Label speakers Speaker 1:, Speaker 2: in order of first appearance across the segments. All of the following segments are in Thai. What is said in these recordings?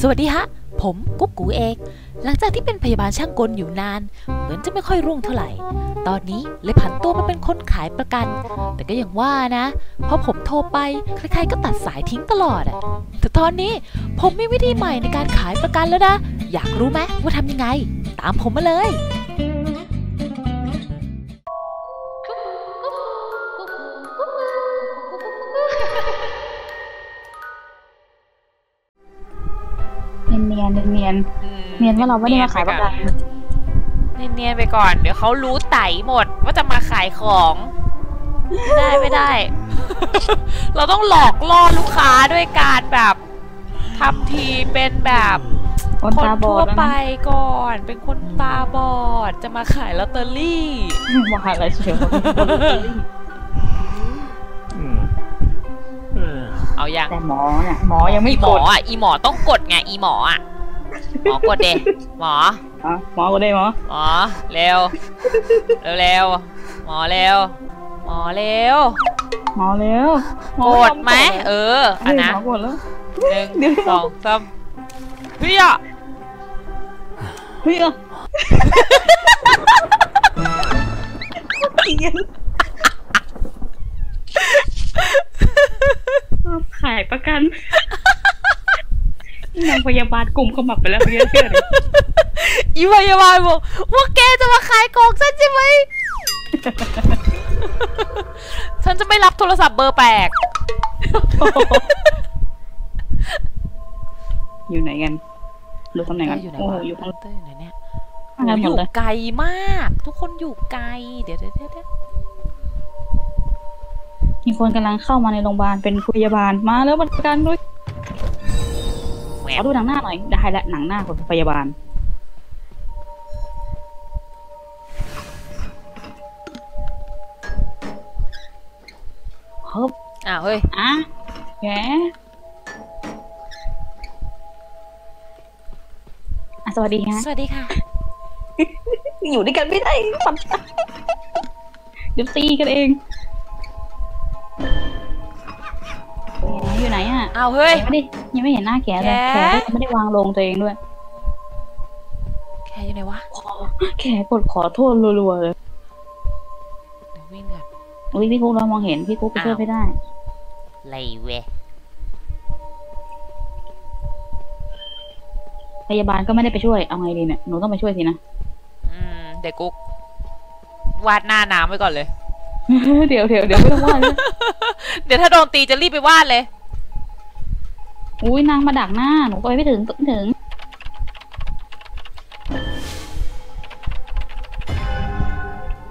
Speaker 1: สวัสดีฮะ ผมกุ๊กกูเอง หลังจากที่เป็นพยาบาลช่างกลอยู่นาน เหมือนจะไม่ค่อยรุ่งเท่าไหร่ ตอนนี้เลยผันตัวมาเป็นคนขายประกัน แต่ก็ยังว่านะ พอผมโทรไปใครๆก็ตัดสายทิ้งตลอดอะแต่ตอนนี้ผมมีวิธีใหม่ในการขายประกันแล้วนะ อยากรู้ไหมว่าทำยังไง ตามผมมาเลย
Speaker 2: นียนเนียนๆเนียนๆเนียนว่าเราไม่ได้มาขายประกัน
Speaker 1: เนียนๆไปก่อน เดี๋ยวเขารู้ไตหมดว่าจะมาขายของ ได้ไม่ได้ เราต้องหลอกล่อลูกค้าด้วยการแบบทำทีเป็นแบบ
Speaker 2: คน
Speaker 1: คน
Speaker 2: ตาบอ
Speaker 1: ทั่ว
Speaker 2: ดแล้ว
Speaker 1: ไป
Speaker 2: นะ
Speaker 1: ก่อน เป็นคนตาบอด จะมาขายลอตเตอรี่
Speaker 2: ว่าอะไรเชียวคนตาบอด
Speaker 1: เอายัง
Speaker 2: แต่หมอเนี่ยหมอยังไม่
Speaker 1: อีห
Speaker 2: ก
Speaker 1: มอ
Speaker 2: ด
Speaker 1: อะ อีหมอต้องกดไง อีหมออะ หมอกดเดหมอ
Speaker 2: อะหมอก็ได้หมอ
Speaker 1: หมอ เร็ว เร็วเร็วหมอเร็ว หมอเร็ว
Speaker 2: หมอเร็วหม
Speaker 1: ก
Speaker 2: อ
Speaker 1: ดไหม เออ
Speaker 2: เฮ้
Speaker 1: อะ
Speaker 2: ย
Speaker 1: นะ
Speaker 2: หมอกดแล้ว
Speaker 1: หนึ่ง
Speaker 2: เดี๋ยว
Speaker 1: สองสามเฮ้ยอะ
Speaker 2: เฮ้ยอะเกลียนขายประกันนางพยาบาลกลุ่มขมับไปแล้วเพื่อนเพื่อน
Speaker 1: อีพยาบาลบอกว่าแกจะมาขายของฉันใช่ไหม ฉันจะไม่รับโทรศัพท์เบอร์แปลก
Speaker 2: อยู่ไหนกันดูตำแหน่งกัน
Speaker 1: อยู่ไหน
Speaker 2: โอ้
Speaker 1: วะ
Speaker 2: อยู่ข้าง
Speaker 1: เต้ยอยู่ไหนเนี่ย
Speaker 2: ข้างกันห
Speaker 1: อ
Speaker 2: มด
Speaker 1: ยู่
Speaker 2: เลย
Speaker 1: ไกลมาก ทุกคนอยู่ไกล เดี๋ยวเดี๋ยวเดี๋ยวเดี๋ยว
Speaker 2: มีคนกำลังเข้ามาในโรงพยาบาลเป็นพยาบาลมาแล้วประกันด้วย
Speaker 1: แหว
Speaker 2: ขอดูหนังหน้าหน่อยได้แล้วหนังหน้าของพยาบาล เฮ้ย
Speaker 1: อ้าวเฮ้ย
Speaker 2: อะแกอะสวัสดีฮะ
Speaker 1: สวัสดีค่ะ
Speaker 2: อยู่ด้วยกันไม่ได้ปัญหาเดี๋ยวตีกันเอง อยู่ไหนอะ
Speaker 1: อ้าวเฮ้ย
Speaker 2: ยังไม่ได้ยังไม่เห็นหน้าแกเลย
Speaker 1: แก
Speaker 2: แกก็ยังไม่ได้วางลงตัวเองด้วย
Speaker 1: แค่อยู่ไหนวะ
Speaker 2: ขอแกกดขอโทษรัวๆเลย
Speaker 1: เดี๋ยววิ่งก่อน
Speaker 2: อุ้ยพี่กุ๊กเรามองเห็นพี่กุ๊กไปช่วย
Speaker 1: อ้าว
Speaker 2: ไม่ได้
Speaker 1: ไรเวะ
Speaker 2: พยาบาลก็ไม่ได้ไปช่วย เอาไงดีเนี่ย หนูต้องไปช่วยสินะ
Speaker 1: อืม เด็กกุ๊ก วาดหน้าน้ำไว้ก่อนเลย
Speaker 2: เดี๋ยวเดี๋ยวเดี๋ยวไม่ต้องว่าเลย
Speaker 1: เดี๋ยวถ้าโดนตีจะรีบไปวาดเลย
Speaker 2: อุ้ยนางมาดักหน้า หนูไปไม่ถึงไม่ถึง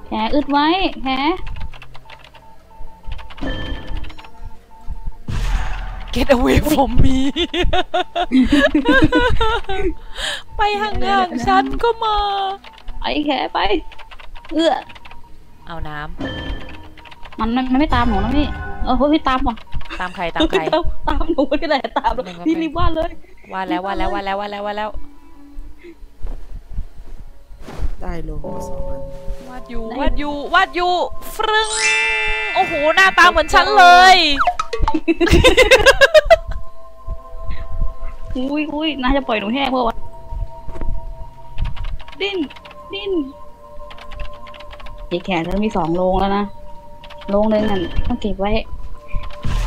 Speaker 2: แผลอึดไว้ แผล
Speaker 1: Get away from me ไปห่างๆฉันก็มา
Speaker 2: ไอ้แผลไป เอื้อ
Speaker 1: เอาน้
Speaker 2: มัน มันมันไม่ตามหนูนะพี่ เออเฮ้ยตามว่ะำ
Speaker 1: ตามใครตามใคร
Speaker 2: ตามตามหนูก็ได้ตามเลย
Speaker 1: หนึ่ง
Speaker 2: พี่
Speaker 1: ไป
Speaker 2: รีบว่าดเลย
Speaker 1: ว่าแล้วว่าแล้วว่าแล้วว่าแล้วว่าแล้ว
Speaker 3: ได้โลโก้สองอัน
Speaker 1: วาดอยู่วาดอยู่วาดอยู่ฟรึ้งโอ้โหหน้าตาเหมือนฉันเลย
Speaker 2: อุ้ยอุ้ยน่าจะปล่อยหนูแห้งเพราะว่าดิ้นดิ้นยายแขกเธอมีสองโรงแล้วนะ โรงหนึ่งนั่นต้องเก็บไว้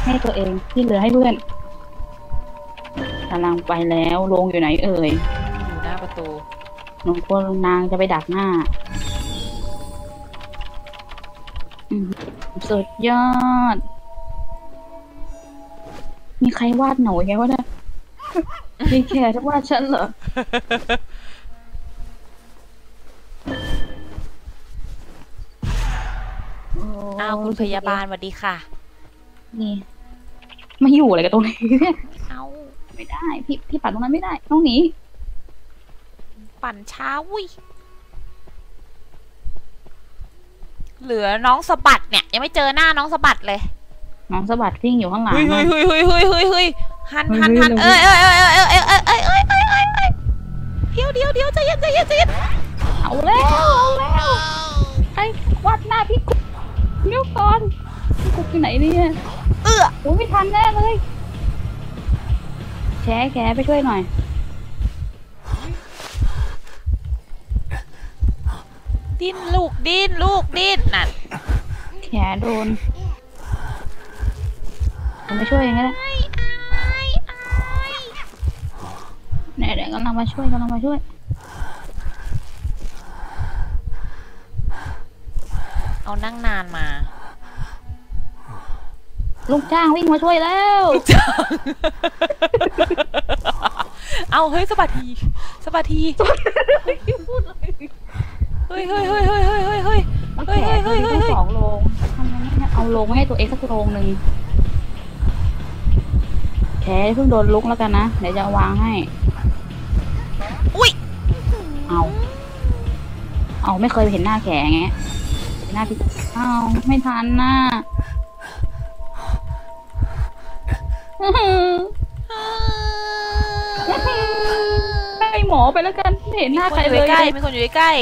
Speaker 2: ให้ตัวเองที่เหลือให้เพื่อนกำลังไปแล้วโรงอยู่ไหนเอ่ย
Speaker 1: อยู่หน้าประตู
Speaker 2: หนูกลัวนางจะไปดักหน้าอืมสุดยอด มีใครวาดหนูแกวะเนี่ยยายแขกจะวาดฉันเหรอ
Speaker 1: อ้าวคุณพยาบาลสวัสดีค่ะ
Speaker 2: นี่มาอยู่อะไรกับตรงนี้เนี่ย
Speaker 1: เอา
Speaker 2: ไม่ได้ พี่พี่ปัดตรงนั้นไม่ได้ต้องหนี
Speaker 1: ปั่นช้าวิเหลือน้องสะบัดเนี่ย ยังไม่เจอหน้าน้องสะบัดเลย
Speaker 2: น้องสะบัดวิ่งอยู่ข้างหลัง
Speaker 1: เฮ้ยเฮ้ย
Speaker 2: นะ
Speaker 1: เฮ้ยเฮ้ยเฮ้ยเฮ้ยเฮ้ยหัน
Speaker 2: เฮ้ย
Speaker 1: หันหัน
Speaker 2: เฮ้
Speaker 1: เอ้
Speaker 2: ย
Speaker 1: ยเอ้ยเอ้ยเอ้ยเอ้ยเอ้ยเอ้ยเอ้ยเอ้ยเอ้ยเอ้ยเดี๋ยวเดี๋ยวเดี๋ยวใจเย็นใจเย็นใจเย็น
Speaker 2: เอาแล้วเอาแล้วไอ้วัดหน้าพี่กุ๊ก เดี๋ยวก่อนกูที่ไหนนี่
Speaker 1: เออ
Speaker 2: โอ้ไม่ทันแน่เลยแฉแฉไปช่วยหน่อย
Speaker 1: ดิ้นลูกดิ้นลูกดิ้นน่ะ
Speaker 2: แฉโดนมไม่ช่วยยังไงล่ะไหนเดี๋กำลังมาช่วยกำลังมาช่วย
Speaker 1: เอานั่งนานมา
Speaker 2: ลูกจ้างวิ่งมาช่วยแล้ว
Speaker 1: เอาเฮ้ยสะบัดทีสะบัดทีเฮ้ยเฮ้ยเฮ้ยเฮ้ยเฮ้ยเฮ้ยเฮ้ย
Speaker 2: แล้ว
Speaker 1: เฮ้ย
Speaker 2: แข
Speaker 1: เฮ้ย
Speaker 2: น
Speaker 1: เฮ้ย
Speaker 2: มี
Speaker 1: เฮ้ย
Speaker 2: ตั้งสองโรงทำไมไม่เอาโรงมาให้ตัวเองสักโรงหนึ่งแขนเพิ่งโดนลุกแล้วกันนะ เดี๋ยวจะวางให้
Speaker 1: อุ้ย
Speaker 2: เอา เอาไม่เคยเห็นหน้าแขไงเห็นหน้าพี่เอาไม่ทันหน้าให้หมอไปแล้วกันไม่เห็นหน้า
Speaker 1: มีค
Speaker 2: ใคร
Speaker 1: นอยู่
Speaker 2: เลย
Speaker 1: ใกล้ๆมีคนอยู่ใกล้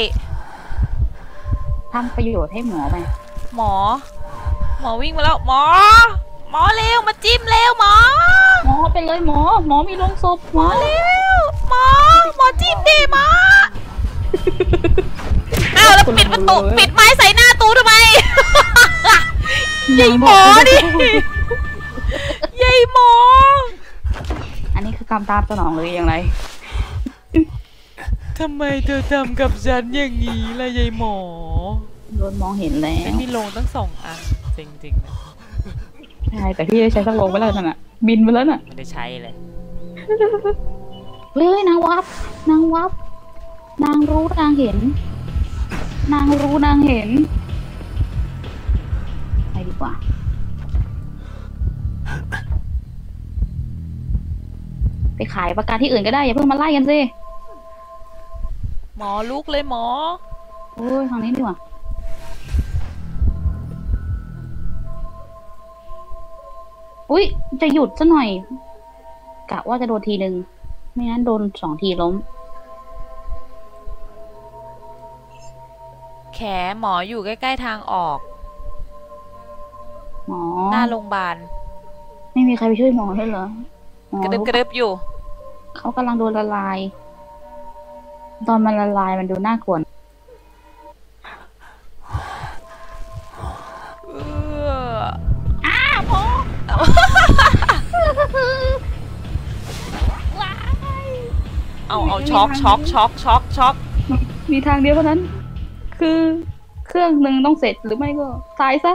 Speaker 2: ทำประโยชน์ให้หมอไป
Speaker 1: ๆหมอ หมอวิ่งมาแล้วหมอ หมอเร็วมาจิ้มเร็วหมอ
Speaker 2: หมอไปเลยหมอ หมอมีโรงศพหมอ
Speaker 1: เร็วหมอ หมอจิ้มดิหมออ้าวแล้วปิดประตูปิด ไม้ใส่หน้าตูทำไมยายหมอดิยายหมอ
Speaker 2: อันนี้คือกรรมตามสนองเลยอย่างไร
Speaker 1: ทำไมเธอทำกับฉันอย่างนี้ล่ะยายหมอ
Speaker 2: โดนมองเห็นแล้ว
Speaker 1: มีโลงตั้งสองอันจริงๆนะ
Speaker 2: ใช่แต่พี่ได้ใช้สักโรงไปแล้วนั่นน่ะบินไปแล้วน่ะ
Speaker 1: ไม่ได้ใช้เลย
Speaker 2: เฮ้ยนางวับนางวับนางรู้นางเห็น นางรู้นางเห็น ไปดีกว่า ไปขายประกันที่อื่นก็ได้ อย่าเพิ่งมาไล่กันสิ
Speaker 1: หมอลุกเลยหมอ
Speaker 2: โอ้ยทางนี้ดีกว่า อุ้ยจะหยุดซะหน่อยกะว่าจะโดนทีหนึ่งไม่งั้นโดนสองทีล้ม
Speaker 1: แขหมออยู่ใกล้ ๆ ทางออก
Speaker 2: หมอ
Speaker 1: หน้าโรงพยาบาล
Speaker 2: ไม่มีใครไปช่วยหมอให้เหรอหมอก
Speaker 1: ระดึบกระดึบอยู่
Speaker 2: เขากำลังโดนละลาย ตอนมันละลายมันดูน่ากลัว
Speaker 1: เออ
Speaker 2: อ้าหมอ
Speaker 1: เอาเอาช็อกช็อกช็อกช็อกช็อก
Speaker 2: มีทางเดียวเท่านั้น คือเครื่องหนึ่งต้องเสร็จหรือไม่ก็ตายซะ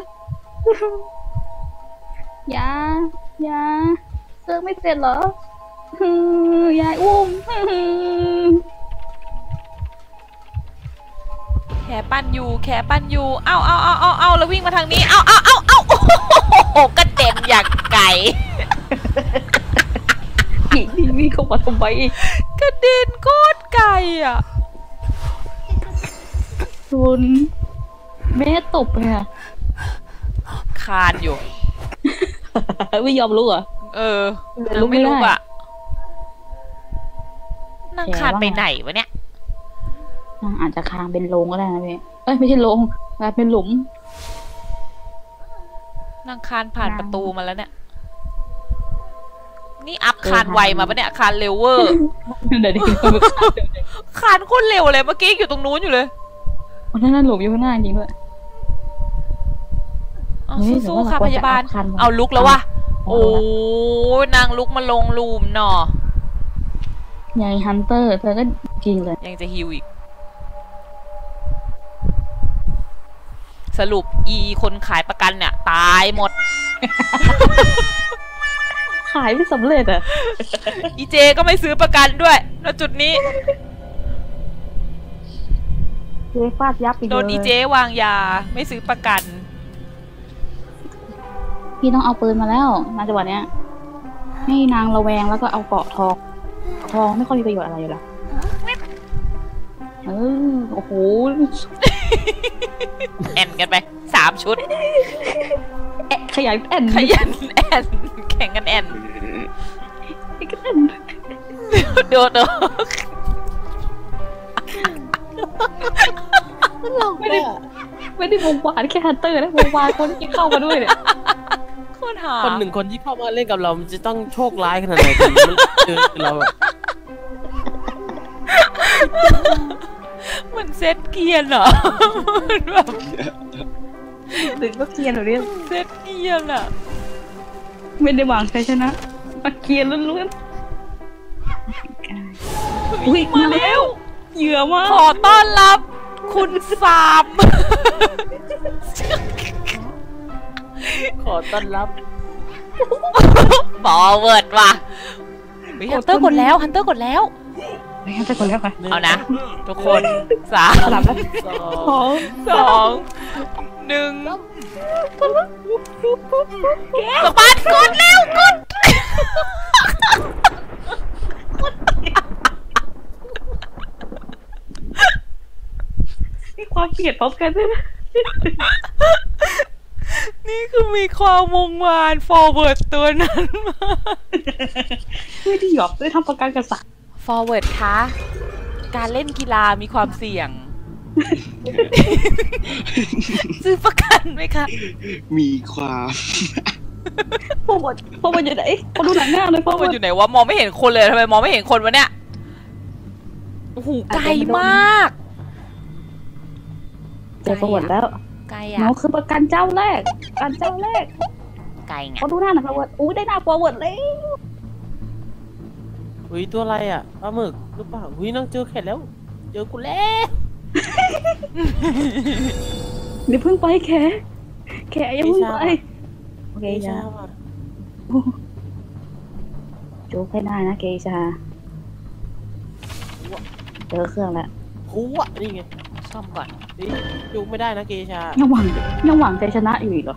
Speaker 2: อย่าอย่าเครื่องไม่เสร็จเหรอฮือยายอุ้มฮือ
Speaker 1: แขปั้นอยู่ แขปั้นอยู่ เอาเอาเอาเอาเอาแล้ววิ่งมาทางนี้ เอาเอาเอาเอาโอ้โหกระเด็นอย่างไก่
Speaker 2: ผีนี่วิ่งเข้ามาทำไม
Speaker 1: กระเด็นโคตรไก่อะ
Speaker 2: คุณแม่ตบเลยอะ
Speaker 1: คานอยู่
Speaker 2: ไม่ยอมรู้เหรอ
Speaker 1: เออ
Speaker 2: เออ
Speaker 1: ยัง
Speaker 2: ลุกไม่
Speaker 1: ไม่รู้
Speaker 2: ได้
Speaker 1: อะนั่ง
Speaker 2: แข
Speaker 1: คาน
Speaker 2: ว่าไง
Speaker 1: ไปไหนวะเนี่ย
Speaker 2: อะอาจจะคางเป็นโลงก็ได้นะพี่เอ้ยไม่ใช่โลงกลายเป็นหลุม
Speaker 1: นั่งคานผ่าน
Speaker 2: นั่ง
Speaker 1: ประตูมาแล้วเนี่ย นี่อัพคานไวมาปะเนี่ยคานเร็วเวอร์
Speaker 2: เดี๋ยวดิ
Speaker 1: คานโคตรเร็วเลยเมื่อกี้อยู่ตรงนู้นอยู่เลย
Speaker 2: วันนั้นหลุมอยู่ข้างหน้าจริงด้วย
Speaker 1: เอา
Speaker 2: เฮ้ย
Speaker 1: สู้
Speaker 2: หรือ
Speaker 1: ๆ
Speaker 2: ว่า
Speaker 1: ค่ะ
Speaker 2: เราคว
Speaker 1: พ
Speaker 2: รจะ
Speaker 1: ยาบาล
Speaker 2: อัพคานไว้
Speaker 1: เอาลุกแล้ววะ
Speaker 2: เอา
Speaker 1: โอ้ยนางลุกมาลงลูมหนอยา
Speaker 2: ยฮันเตอร์ เธอก็จริงเลย
Speaker 1: ยังจะฮิวอีก สรุปอีคนขายประกันเนี่ย ตายหมด
Speaker 2: ขายไม่สำเร็จอะ
Speaker 1: อีเจก็ไม่ซื้อประกันด้วยณจุดนี้
Speaker 2: เจ๊ฟาดยับอีก
Speaker 1: โดน
Speaker 2: เลย
Speaker 1: อีเจวางยาไม่ซื้อประกัน
Speaker 2: พี่ต้องเอาปืนมาแล้วนาจังหวะเนี้ย ให้นางระแวงแล้วก็เอาเกาะทองทองไม่ค่อยมีประโยชน์อะไรอยู่แล้วเออโอ้โห
Speaker 1: แอนกันไปสามชุด
Speaker 2: แอะขยายแอน
Speaker 1: ขยันแอนแข่งกันแอน
Speaker 2: แอน
Speaker 1: โดดโดด
Speaker 2: ไม่ได้ไม่ได้วงวานแค่ฮันเตอร์นะวงวานคนที่เข้ามาด้วยเนี่ย
Speaker 1: โคตรหา
Speaker 3: คนหนึ่งคนที่เข้ามาเล่นกับเรา มันจะต้องโชคร้ายขนาดไหนถึงมันเจอเราอะ
Speaker 1: มันมันเซตเกียร์เหรอมันแบบ
Speaker 2: ถึงก็เกียร์หนูเนี่ย
Speaker 1: เซตเกียร์อะ
Speaker 2: ไม่ได้หวังใครชนะมาเกียร์ล้วนๆอุ้ยมาแล้วเหยื่อมา
Speaker 1: ขอต้อนรับ คุณสาม
Speaker 3: ขอต้อนรับ
Speaker 1: บอเวิร์ดว่ะฮันเตอร์กดแล้วฮันเตอร์กดแล้ว
Speaker 2: ไม่งั้นจะกดแล้วค่ะ
Speaker 1: เอานะ ทุกคนสาม
Speaker 2: สลับแล้ว
Speaker 3: สอ
Speaker 2: สอง
Speaker 1: สองหนึ่งสปาร์ตกดเร็วกด
Speaker 2: ความเกลียดพบกันด้วยนะ
Speaker 1: นี่คือมีความมงมาน forward ตัวนั้นมา
Speaker 2: ไม่ได้หยอกด้วยทำประกันกับสัตว์
Speaker 1: forward คะ การเล่นกีฬามีความเสี่ยง ซื้อประกันไหมคะ
Speaker 4: มีความ
Speaker 2: พวกมันพวกมันอยู่ไหนเขาดูหนังหน้าเลยพวก
Speaker 1: มั
Speaker 2: มันน
Speaker 1: อยู่ไหนวะมองไม่เห็นคนเลยทำไมมองไม่เห็นคนวะเนี่ยโอ้โหไกลมาก
Speaker 2: เจอประวัติแล้ว
Speaker 1: ไกล
Speaker 2: น้
Speaker 1: อะ
Speaker 2: องคือประกันเจ้าแรกประกันเจ้าแรก
Speaker 1: ไกลไง
Speaker 2: เขาดูหน้าหนังประวัติอู้ได้หน้าประวัติเลย
Speaker 3: อุ้ยตัวอะไรอะปลาหมึกหรือเปล่าอุ้ยนั่งเจอแขนแล้ว เจอกูแล้ว
Speaker 2: เดี๋ยวเพิ่งไปแขแขอย่าเพิ่งไปโอเค
Speaker 3: เก
Speaker 2: จ้า
Speaker 3: ชาว่ะ
Speaker 2: จูบให้ได้นะเกชาเจอเครื่องแล้ว
Speaker 3: คูอะนี่ไง
Speaker 1: ซ่อมก่อน
Speaker 3: นี่จุกไม่ได้นะเกชา
Speaker 2: ยังหวังยังหวังใจชนะอยู่อีกเหรอ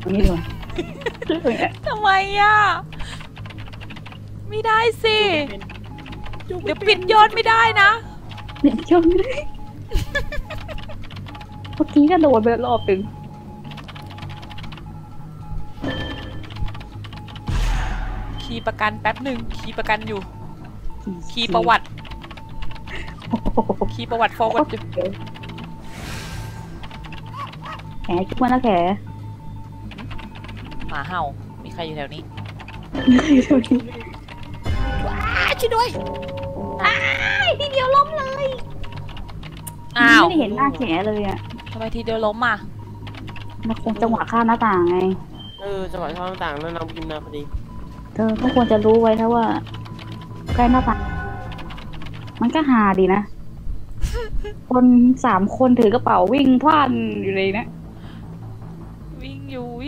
Speaker 2: เอันนี้ดีกว่าเรื่องเนี้ย
Speaker 1: ทำไมอะ ไม่ได้สิ
Speaker 3: จุก
Speaker 1: เดี๋ยวปิดยอดไม่ได้นะ
Speaker 2: เนี่ยชมเลยเมื่อกี้ก็โดนไปรอบหนึ่ง
Speaker 1: คีย์ประกันแป๊บหนึ่งคีย์ประกันอยู่ คีย์ประวัติ
Speaker 2: โอ้โห
Speaker 1: คีย์ประวัติ forward อยู่
Speaker 2: แขจุกมาแล้วแข
Speaker 1: หมาเห่า มีใครอยู่แถวนี้
Speaker 2: ช่วย
Speaker 1: ช่วยด้วย
Speaker 2: ทีเดียวล้มเลย
Speaker 1: อ้าว
Speaker 2: ไม่ได้เห็นหน้าแขเลยอะ
Speaker 1: ทำไมทีเดียวล้มอะ
Speaker 2: มันคงจังหวะข้ามหน้าต่างไง
Speaker 3: เออจังหวะช่องต่างๆแล้วนางพิมพ์มาพอดี
Speaker 2: เธอก็ควรจะรู้ไว้ถ้าว่าใกล้หน้าต่างมันก็หาดีนะ คนสามคนถือกระเป๋าวิ่งพลาดอยู่เลยนะ
Speaker 1: วิ่งอยู่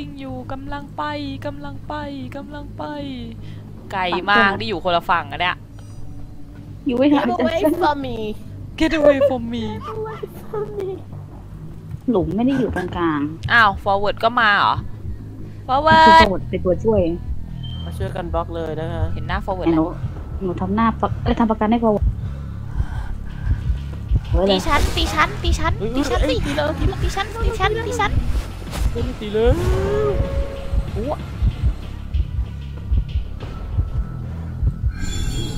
Speaker 1: วิ่งอยู่กำลังไปกำลังไปกำลังไป ไกลมากที่อยู่คนละฝั่งอะเนี่ย
Speaker 2: อยู่ไม่ทัน
Speaker 3: Get
Speaker 2: จะ
Speaker 3: away from me
Speaker 1: Get away from me
Speaker 2: หลุมไม่ได้อยู่ตรงกลาง
Speaker 1: อ้าว forward ก็มาเหรอ
Speaker 2: คือ
Speaker 1: forward
Speaker 2: โดดเป็นตัวช่วย
Speaker 3: มาช่วยกันบล็อกเลยนะคะ
Speaker 1: เห็นหน้า forward
Speaker 2: ไอ้ห
Speaker 1: แล้
Speaker 2: นู
Speaker 1: ว
Speaker 2: หนูทำหน้าปะเอ้ยทำประกันให้พอเฮ้ยเล
Speaker 1: ตี
Speaker 2: ย
Speaker 1: ฉันตีฉันตีฉัน
Speaker 3: เฮ้ย
Speaker 1: ตีฉันสิ
Speaker 3: เอ้ยตีเลยตีเลย
Speaker 1: ตีฉันตีฉันตีฉัน
Speaker 3: เฮ้ยตีเลยคูอะ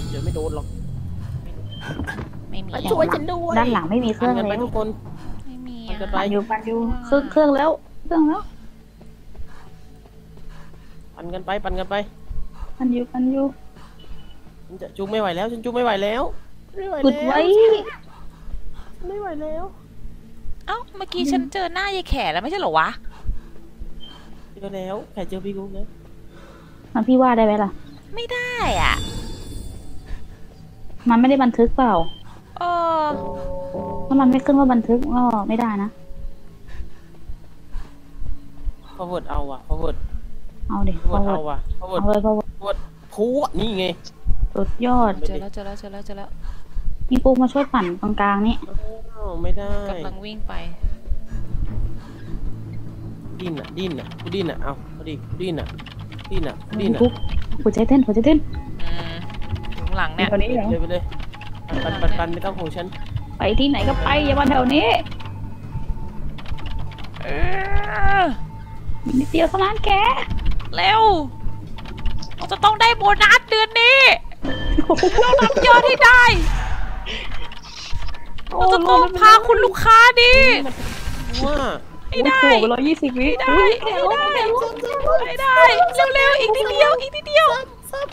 Speaker 3: เดี๋ยวไม่โดนหรอก
Speaker 1: ไม่มี
Speaker 3: มาช่วยฉันด้วย
Speaker 2: ด้านหลังไม่มีเครื่อง
Speaker 3: กัน
Speaker 2: เล
Speaker 3: ไป
Speaker 2: ย
Speaker 3: ทุกคน
Speaker 1: ไม่มี
Speaker 3: มันจะ
Speaker 1: อะ
Speaker 3: ไป
Speaker 2: ปันอยู่ปันอยู่เครื่องเครื่องแล้วเครื่องแล้ว
Speaker 3: ปั่นกันไปปั่นกันไป
Speaker 2: ปันอยู่ปันอยู่
Speaker 3: ฉันจะจุกไม่ไหวแล้วฉันจุกไม่ไหวแล้วไม่ไหว
Speaker 2: กด
Speaker 3: แล้ว
Speaker 2: ไว้
Speaker 3: ไม่ไหวแล้ว
Speaker 1: เอ้าเมื่อกี้ฉันเจอหน้ายายแขแล้วไม่ใช่เหรอวะ
Speaker 3: เจอแล้วแค่เจอพี่กุ๊กแล้ว
Speaker 2: มันพี่ว่าได้ไหมล่ะ
Speaker 1: ไม่ได้อะ
Speaker 2: มันไม่ได้บันทึกเปล่า
Speaker 1: เออ
Speaker 2: ถ้ามันไม่ขึ้นว่าบันทึกก็ไม่ได้นะ
Speaker 3: forward เอาว่ะ forward
Speaker 2: เอาดิพอ
Speaker 3: forward
Speaker 2: ว
Speaker 3: เอาว่ะ
Speaker 2: เอา
Speaker 3: forward
Speaker 2: เลยพอ
Speaker 3: forward คูอะนี่ไง
Speaker 2: สุดยอด
Speaker 1: เจอแล้วเจอแล้วเจอแล้วเจอแล้ว
Speaker 2: มีปุ๊กมาช่วยปั่นตรงกลางนี่
Speaker 3: อ้าวไม่ได้
Speaker 1: กำลังวิ่งไป
Speaker 3: ดิ้นอะดิ้นอะกูดิ้นอะเอาเอาดิกูดิ้นอะดิ้นอะกูดิ้น
Speaker 2: มี
Speaker 3: อะ
Speaker 2: ปุ๊กหัวใจเต้นหัวใจเต้น
Speaker 1: อืมอยู่ข้างหลังเนี่ย
Speaker 2: คนนี้เหรอ
Speaker 3: เลยไปเลยปันปันปันไม่ต้องของฉัน
Speaker 2: ไปที่ไหนก็ไปอย่ามาแถวนี้
Speaker 1: เออ
Speaker 2: นิดเดียวเท่านั้นแก
Speaker 1: เร็วเราจะต้องได้โบนัสเดือนนี้เราทำยอดให้ได้เราจะต้องพาคุณลูกค้าดี
Speaker 3: ว่า
Speaker 1: ให้ได้
Speaker 2: โอ้โหไปร้อยยี่สิบวิ
Speaker 1: ได้ให้ได้ให้ได้เร็วๆอีกนิดเดียวอีกนิดเดียว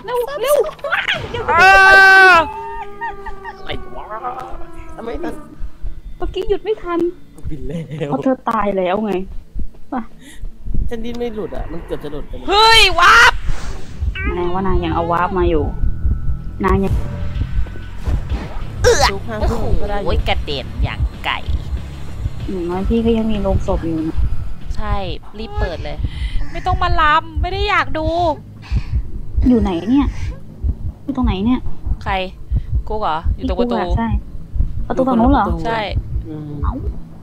Speaker 2: เร็วเร็ว
Speaker 1: อ่า
Speaker 3: อะไรวะทำไมตัน
Speaker 2: เมื่อกี้กี้หยุดไม่ทัน
Speaker 3: บินแล้ว
Speaker 2: เพราะเธอตายแล้วไง
Speaker 3: ฉันดิ้นไม่หลุดอะมันเกือบจะหลุดไปแล้ว
Speaker 1: เฮ้ยว้าบ
Speaker 2: แสดงว่านางยังเอาวาร์ปมาอยู่ นางยัง
Speaker 3: ทุกห้าง
Speaker 1: โอ้โห
Speaker 3: ก็ได้อยู่
Speaker 1: กระเด็นอย่างไก่
Speaker 2: อย่างน้อยพี่ก็ยังมีโรงศพอยู่นะ
Speaker 1: ใช่ รีบเปิดเลย ไม่ต้องมาลำไม่ได้อยากดู
Speaker 2: อยู่ไหนเนี่ย อยู่ตรงไหนเนี่ย
Speaker 1: ใครกูเหรออยู่ตรงประตู
Speaker 2: พี่กูอใช่ประตูฝั่งนู้นเหรอ
Speaker 1: ใช่
Speaker 3: อืม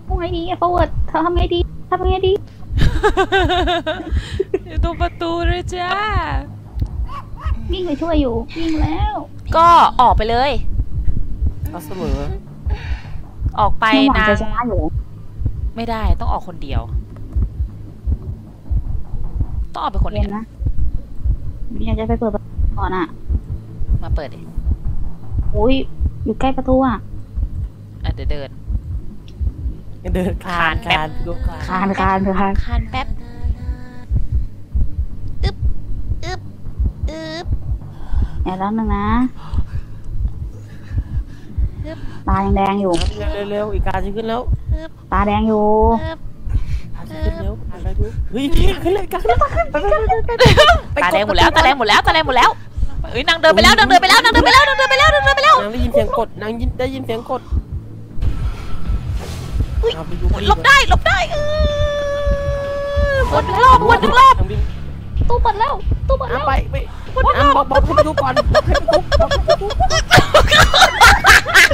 Speaker 2: ทำไงดีอะฟอร์เวิร์ดเธอทำไงดีทำไงดี
Speaker 1: อยู่ตรงประตูเลยจ้า
Speaker 2: วิ่งไปช่วยอยู่ วิ่งแล้ว
Speaker 1: ก็ออกไปเลย
Speaker 3: เอาเสมอ
Speaker 1: ออกไป
Speaker 2: ระหว่าง
Speaker 1: นาง
Speaker 2: จะช้าอยู่
Speaker 1: ไม่ได้ต้องออกคนเดียว ต้องออกไปคน
Speaker 2: เรี
Speaker 1: เดี
Speaker 2: ย
Speaker 1: ย
Speaker 2: น
Speaker 1: ว
Speaker 2: นะอยากจะไปเปิดประตูก่อนอะ
Speaker 1: มาเปิดดิ
Speaker 2: อุ้ยอยู่ใกล้ประตูอะ
Speaker 1: อะเดี๋ยวเดิน
Speaker 3: เดินคาน
Speaker 1: คานแป๊บ
Speaker 3: คานดูคาน
Speaker 2: คานคานเธอคาน
Speaker 1: คานแป๊บอึ๊บอึ๊บอึ๊บ
Speaker 2: เดี๋ยวแป๊บนึงนะ
Speaker 1: ฮึบ
Speaker 2: ตายังแดงอยู่
Speaker 3: เร็วเร็วๆอีกการจะขึ้นแล้ว
Speaker 2: ตาแดงอยู่
Speaker 1: อึ๊บ
Speaker 3: การจะขึ้นแล้วการไปดูเฮ้ยขึ้นเลยการขึ้นเลยไปไปไปไปไป
Speaker 1: ตาแดงหมดแล้วตาแดงหมดแล้วตาแดงหมดแล้วเอ้ยนางเดินไปแล้วนางเดินไปแล้วนางเดินไปแล้วนางเดินไปแล้วนางเดินไปแล้ว
Speaker 3: นางได้ยินเสียงกดนางยินได้ยินเสียงกด
Speaker 1: อุ๊ย
Speaker 3: เอาไปดู
Speaker 1: หลบได้หลบได้เออวนหนึ่งรอบวนหนึ่งรอบ
Speaker 3: นางบิน
Speaker 2: ตู้เปิดแล้วตู้เปิดแล้ว
Speaker 3: น้ำไปไปน้ำบอกบอกให้ไปดูก่อนบอกให้ไปดูบอกให้ไปดู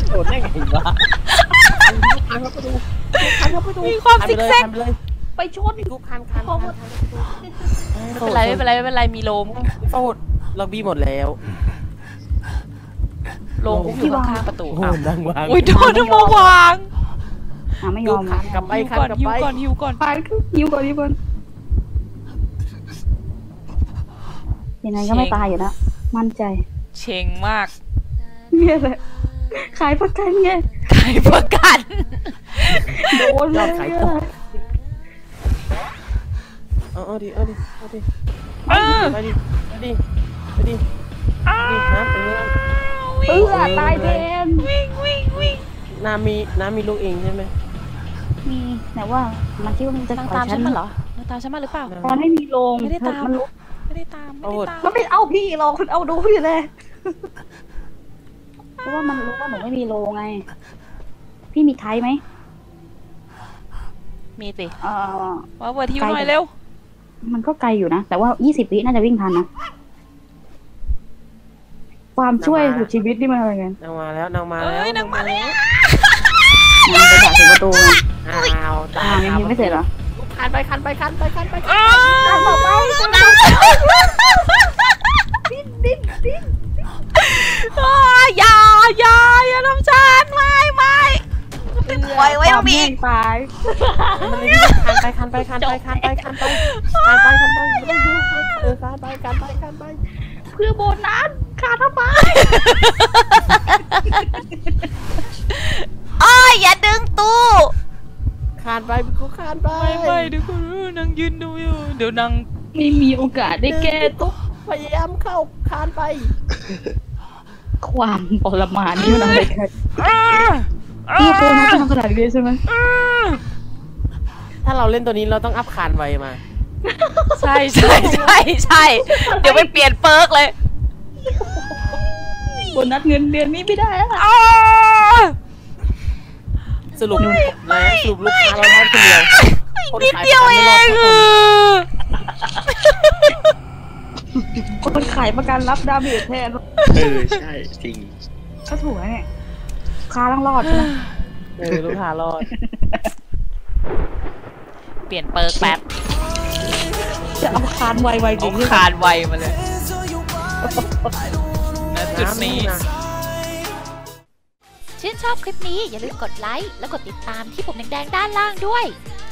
Speaker 3: โดดได้ไงวะ คันเข้าไปดูคันเข้าไปดู
Speaker 1: มีความซิกแซก
Speaker 3: คันไปเลย
Speaker 2: ไปชน
Speaker 3: ไปดูคันคันคันคัน
Speaker 1: ไม่เป็นไรไม่เป็นไรไม่เป็นไรมีโลม
Speaker 3: โทษเราบีหมดแล้ว
Speaker 1: โลมอยู่ข้างๆประตู
Speaker 3: โอ้โห
Speaker 1: อ้าว
Speaker 3: นั่งวาง
Speaker 1: อุ้ยโดนมาวาง
Speaker 2: อะไม่ย
Speaker 3: ดู
Speaker 2: อม
Speaker 3: คันกลับไป
Speaker 1: หิว
Speaker 3: คัน
Speaker 1: ก่อน
Speaker 3: กลับ
Speaker 1: หิว
Speaker 3: ไป
Speaker 1: ก่อนหิวก่อน
Speaker 2: ไปคือยิ้วก่อนยิ้วก่อนยังไงก็ไม่ตายอยู่แล้วมั่นใจ
Speaker 1: เชงมาก
Speaker 2: เนี่ยแหละ ขายประกันไง
Speaker 1: ใครประกัน
Speaker 2: โดนเลย
Speaker 3: ยอดขายตกเอาเอาดิเอาดิเอาดิ
Speaker 1: เออ
Speaker 3: ไปดิไปดิไปดิไปดิน้ำเออ
Speaker 2: เปื้อตายแทน
Speaker 1: วิ่งวิ่งวิ่ง
Speaker 3: น้ำมีน้ำมีลูกเองใช่ไหม
Speaker 2: มีแต่ว่ามันคิดว่ามันจะ
Speaker 1: นาง
Speaker 2: ปล่
Speaker 1: ตา
Speaker 2: อ
Speaker 1: ม
Speaker 2: ย
Speaker 1: ฉั
Speaker 2: ฉั
Speaker 1: น
Speaker 2: น
Speaker 1: มาเหรอนางตามฉันมาหรือเปล่า
Speaker 2: ตอนไม่มีโรง
Speaker 1: ไม่ได้ตาม
Speaker 2: มันลุก
Speaker 1: ไม่ได้ตามไม่ได้ตาม
Speaker 2: มันไม่เอาพี่หรอกคุณเอาดูพี่เลย เพราะว่ามันรู้ว่าหนูไม่มีโรงไง พี่มีไทยไหม
Speaker 1: มีสิ
Speaker 2: เออ
Speaker 1: ว่าเวอร์ทิว
Speaker 2: ไกล
Speaker 1: หน่อยเร็ว
Speaker 2: มันก็ไกลอยู่นะ แต่ว่า 20 วิน่าจะวิ่งทันนะ ความช่วยสุดชีวิตนี่มันอะไรกัน
Speaker 3: นางมาแล้วนางมาแล้ว
Speaker 1: เอ้ยนางมาแล้ว
Speaker 2: มันไปดักถึงประตูไง
Speaker 3: อ้าวตา
Speaker 2: อ่ายังยิงไม่เสร็จเหรอ
Speaker 3: คันไปคันไปคันไปคันไป
Speaker 1: อ้าวดิ้นดิ้นดิ้นอย่า อย่าอย่าทำฉันไม่ไม่ปล่อยไว้
Speaker 2: ความ
Speaker 1: มี
Speaker 2: แห้งตาย
Speaker 3: มันเลยคันไปคันไปคันไปคันไปคันไปคันไปคันไปไม่ต้องยิงเออคันไปคันไปคันไป
Speaker 2: เพื่อโบนัสค่าทำไม
Speaker 1: อ้อยอย่าดึงตู้
Speaker 3: คันไปกูคันไป
Speaker 1: ไม่ไม่เดี๋ยวคุณนางยืนดูอยู่เดี๋ยวนาง
Speaker 2: ไม่มีโอกาสได้แก้ตัว
Speaker 3: พยายามเข้าคันไป
Speaker 2: ความปรมานนี่มันอะไรกันพี่โคนัททำขนาดนี้ใช่ไหม
Speaker 3: ถ้าเราเล่นตัวนี้เราต้องอัพคานไวมา
Speaker 1: ใช่ใช่ใช่ใช่ เดี๋ยวไปเปลี่ยนเปิร์กเลย
Speaker 2: โบนัสเงินเดือนนี้ไม่ได้อะ
Speaker 1: อ้า
Speaker 3: สรุปนะสรุปลูกค้าเรารอดคนเดียวคน
Speaker 1: นิด
Speaker 3: ขาย
Speaker 1: เดียว
Speaker 3: ประ
Speaker 1: เอ
Speaker 3: กันไม่รอด
Speaker 1: ง
Speaker 3: สักคน
Speaker 1: เออ
Speaker 2: คนขายประกันรับดาเมจแทน
Speaker 4: เออใช่จริง
Speaker 2: ก็ถูกนะเนี่ยค้าต้องรอดใช่ไหม
Speaker 3: เออลูกค้ารอด
Speaker 1: เปลี่ยนเปิร์กแป๊บ
Speaker 2: จะเอาคานไวๆจริ
Speaker 1: เอา
Speaker 2: งที่
Speaker 1: คานไวมาเลยณจุดนี้
Speaker 3: น้ำนะ
Speaker 1: ชื่นชอบคลิปนี้อย่าลืมกดไลค์และกดติดตามที่ปุ่มแดงๆด้านล่างด้วย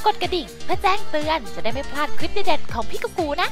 Speaker 1: กดกระดิ่งเพื่อแจ้งเตือนจะได้ไม่พลาดคลิปเด็ดๆของพี่กบกูนะ